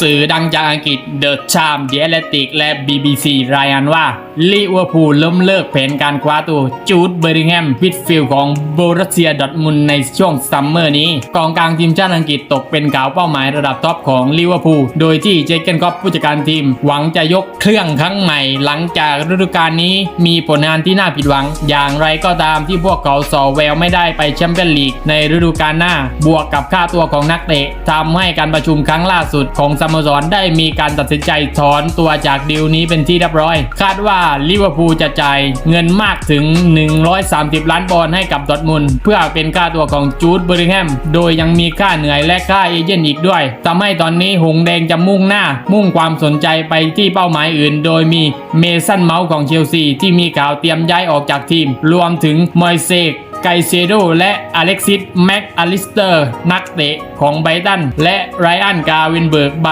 สื่อดังจากอังกฤษ The Times The Athletic และ BBC รายงานว่า ลิเวอร์พูลล้มเลิกแผนการคว้าตัวจูดเบอริงแฮมพิดฟิลด์ของโบรัสเซียดอทมุนในช่วงซัมเมอร์นี้กองกลางทีมชาติอังกฤษตกเป็นข่าวเป้าหมายระดับท็อปของลิเวอร์พูลโดยที่เจเกนคอปผู้จัดการทีม หวังจะยกเครื่องครั้งใหม่ หลังจากฤดูกาลนี้มีผลงานที่น่าผิดหวัง อย่างไรก็ตามที่พวกเขาสอแววไม่ได้ไปแชมเปี้ยนลีกในฤดูกาลหน้า บวกกับค่าตัวของนักเตะทำให้การประชุมครั้งล่าสุดของสโมสรได้มีการตัดสินใจถอนตัวจากดีลนี้เป็นที่เรียบร้อย คาดว่าลิเวอร์พูลจะจ่ายเงินมากถึง 130 ล้านปอนด์ให้กับดอทมุนเพื่อเป็นค่าตัวของจูดเบอริงแฮม โดยยังมีค่าเหนื่อยและค่าเอเจนต์อีกด้วยทำให้ตอนนี้หงแดงจะมุ่งหน้า มุ่งความสนใจไปที่เป้าหมายอื่น โดยมีเมสันเมาส์ของเชลซีที่มีข่าวเตรียมย้ายออกจากทีม รวมถึงมอยเซกไกเซโดและอเล็กซิสแม็กอลิสเตอร์ นักเตะของไบรตัน และไรอันกาวินเบิร์ก